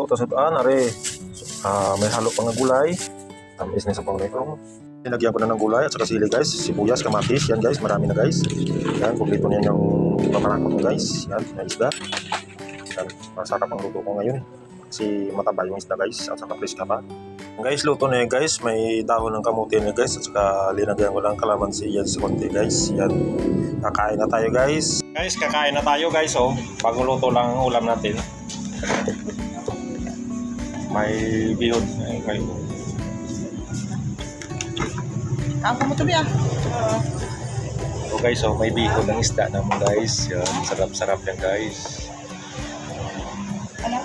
To tasudaan are ah, may halo pang gulay. Tamis na sa pangrekong. Nilagyan ko na ng gulay at saka sili guys, sibuyas, kamatis, yan guys, marami na guys. Yan, kumplito na yan yung pamarakot mo guys. Yan, na isda. Yan, masarap ang luto ko ngayon. Kasi mataba yung isda guys, at saka fresh ka pa. Guys, luto na yan guys. May dahon ng kamuti na guys. At saka linagyan ko lang kalamansi yan sa konti guys. Yan. Kakain na tayo guys. Guys, kakain na tayo guys. Oh. Bagong luto lang ang ulam natin. May bihod. Ay, kayo. Mo to biya. So guys, oh, may bihod ng isda naman guys. Yan. Sarap-sarap yan guys. Ano?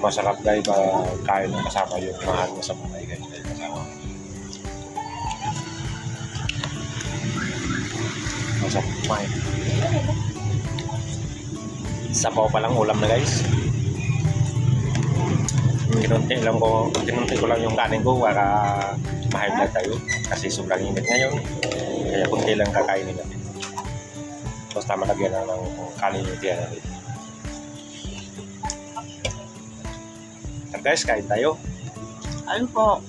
Masarap guys ba kain ng kasama yung mahal mo sa buhay guys. Kasama. Masarap kumain. Sabaw pa lang ulam na guys. Kinunti lang ko, kinunti ko lang yung kanin ko para ma-high blood tayo. Kasi sobrang init ngayon. Kaya kunti lang kakainin natin. Basta malagyan na ng kanin yung tiyan natin. Guys, kain tayo. Ayun po.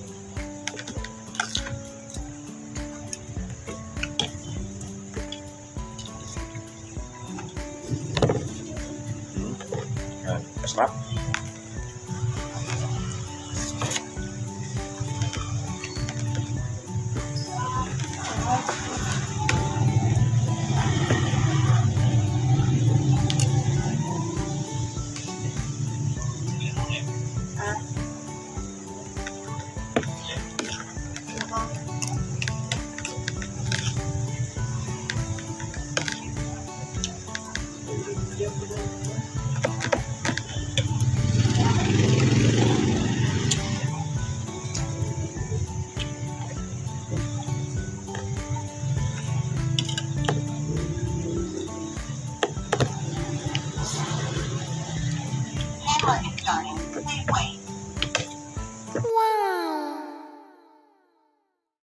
Masarap.